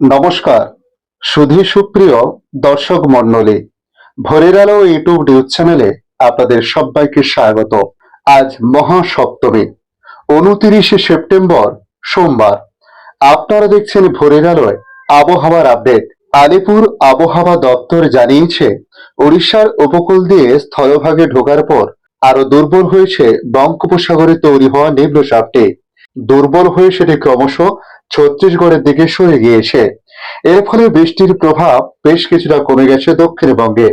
নমস্কার, সুধী সুপ্রিয় দর্শক মন্ডলী ভোরের আলো ইউটিউব নিউজ চ্যানেলে আপনাদের সবাইকে স্বাগত। আজ মহাসপ্তমী, উনতিরিশে সেপ্টেম্বর, সোমবার। আপনারা দেখছেন ভোরের আলোয় আবহাওয়ার আপডেট। আলিপুর আবহাওয়া দপ্তর জানিয়েছে উড়িষ্যার উপকূল দিয়ে স্থলভাগে ঢোকার পর আরও দুর্বল হয়েছে বঙ্গোপসাগরে তৈরি হওয়া নিম্নচাপটি। দুর্বল হয়ে সেটি ক্রমশ ছত্তিশগড়ের দিকে সরে গিয়েছে। এর ফলে বৃষ্টির প্রভাব বেশ কিছুটা কমে গেছে দক্ষিণবঙ্গে।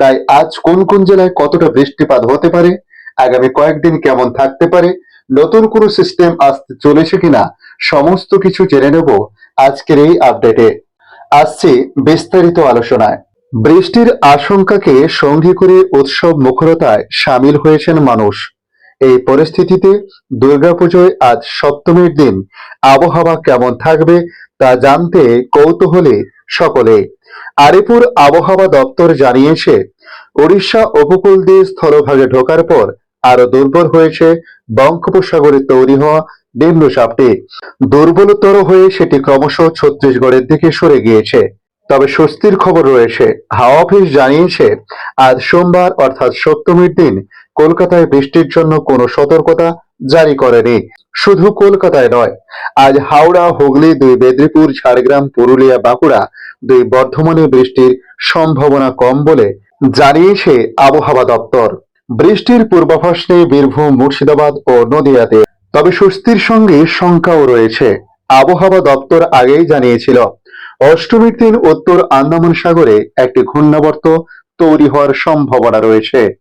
তাই আজ কোন কোন জেলায় কতটা বৃষ্টিপাত হতে পারে, আগামী কয়েকদিন কেমন থাকতে পারে, নতুন কোনো সিস্টেম আসতে চলেছে কিনা, সমস্ত কিছু জেনে নেব আজকের এই আপডেটে আসছে বিস্তারিত আলোচনায়। বৃষ্টির আশঙ্কাকে সঙ্গী করে উৎসব মুখরতায় সামিল হয়েছেন মানুষ। এই পরিস্থিতিতে দুর্গাপুজোয় আজ সপ্তমীর দিন আবহাওয়া কেমন থাকবে তা জানতে কৌতূহলী সকলে। আলিপুর আবহাওয়া দপ্তর জানিয়েছে, ওড়িশা উপকূল দিয়ে স্থলভাগে ঢোকার পর আরও দুর্বল হয়েছে, বঙ্গোপসাগরে তৈরি হওয়া নিম্নচাপটি। দুর্বলতর হয়ে সেটি ক্রমশ ছত্তিশগড়ের দিকে সরে গিয়েছে। তবে স্বস্তির খবর রয়েছে। হাওয়া অফিস জানিয়েছে, আজ সোমবার অর্থাৎ সপ্তমীর দিন কলকাতায় বৃষ্টির জন্য কোনো সতর্কতা জারি করেনি। শুধু কলকাতায় নয়, আজ হাওড়া, হুগলি, দুই মেদিনীপুর, ঝাড়গ্রাম, পুরুলিয়া, বাঁকুড়া দুই বর্ধমানে বৃষ্টির সম্ভাবনা কম বলে জানিয়েছে আবহাওয়া দপ্তর। বৃষ্টির পূর্বাভাস নেই বীরভূম, মুর্শিদাবাদ ও নদিয়াতে তবে স্বস্তির সঙ্গে শঙ্কাও রয়েছে। আবহাওয়া দপ্তর আগেই জানিয়েছিল অষ্টমীর দিন উত্তর আন্দামান সাগরে একটি ঘূর্ণাবর্ত তৈরি হওয়ার সম্ভাবনা রয়েছে।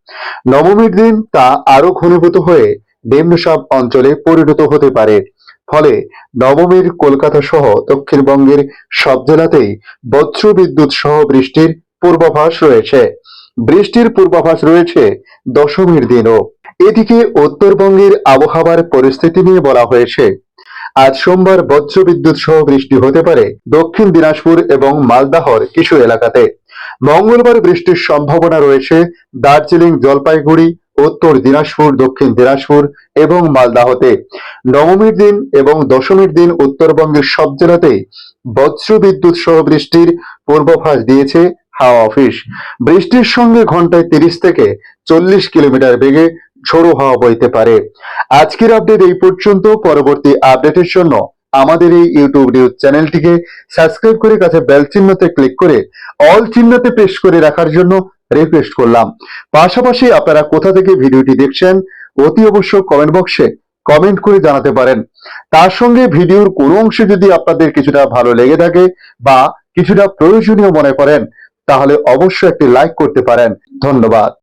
নবমীর দিন তা আরও ঘনীভূত হয়ে নিম্নচাপ অঞ্চলে পরিণত হতে পারে। ফলে নবমীর কলকাতা সহ দক্ষিণবঙ্গের সব জেলাতেই বজ্র বিদ্যুৎ সহ বৃষ্টির পূর্বাভাস রয়েছে। বৃষ্টির পূর্বাভাস রয়েছে দশমীর দিনও। এদিকে উত্তরবঙ্গের আবহাওয়ার পরিস্থিতি নিয়ে বলা হয়েছে আজ সোমবার বজ্র বিদ্যুৎ সহ বৃষ্টি হতে পারে দক্ষিণ দিনাজপুর এবং মালদাহর কিছু এলাকাতে। মঙ্গলবার বৃষ্টির সম্ভাবনা রয়েছে দার্জিলিং, জলপাইগুড়ি, উত্তর দিনাজপুর, দক্ষিণ দিনাজপুর এবং মালদাহতে। নবমীর দিন এবং দশমীর দিন উত্তরবঙ্গের সব জেলাতেই বজ্র বিদ্যুৎ সহ বৃষ্টির পূর্বাভাস দিয়েছে হাওয়া অফিস। বৃষ্টির সঙ্গে ঘন্টায় তিরিশ থেকে চল্লিশ কিলোমিটার বেগে ঝোড়ো হাওয়া বইতে পারে। আজকের আপডেট এই পর্যন্ত। পরবর্তী আপডেটের জন্য আমাদের এই ইউটিউব নিউজ চ্যানেলটিকে সাবস্ক্রাইব করে কাছে বেল চিহ্নতে ক্লিক করে অল চিহ্নতে প্রেস করে রাখার জন্য রিকোয়েস্ট করলাম। পাশাপাশি আপনারা কোথা থেকে ভিডিওটি দেখছেন, অতি অবশ্য কমেন্ট বক্সে কমেন্ট করে জানাতে পারেন। তার সঙ্গে ভিডিওর কোনো অংশে যদি আপনাদের কিছুটা ভালো লেগে থাকে বা কিছুটা প্রয়োজনীয় মনে করেন, তাহলে অবশ্যই একটি লাইক করতে পারেন। ধন্যবাদ।